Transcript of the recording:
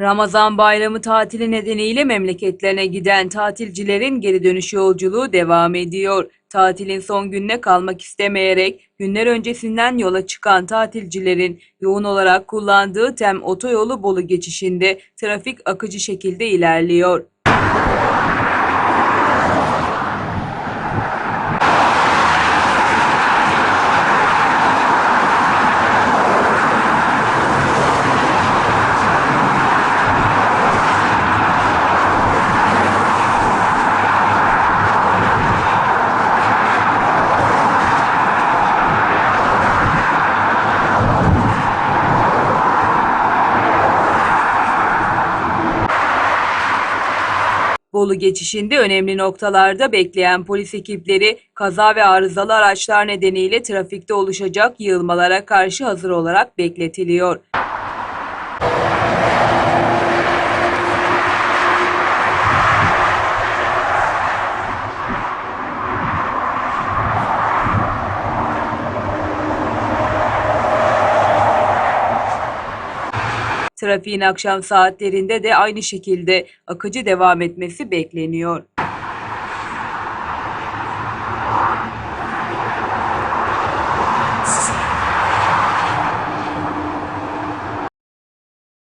Ramazan bayramı tatili nedeniyle memleketlerine giden tatilcilerin geri dönüş yolculuğu devam ediyor. Tatilin son gününe kalmak istemeyerek günler öncesinden yola çıkan tatilcilerin yoğun olarak kullandığı TEM otoyolu Bolu geçişinde trafik akıcı şekilde ilerliyor. Bolu geçişinde önemli noktalarda bekleyen polis ekipleri kaza ve arızalı araçlar nedeniyle trafikte oluşacak yığılmalara karşı hazır olarak bekletiliyor. Trafiğin akşam saatlerinde de aynı şekilde akıcı devam etmesi bekleniyor.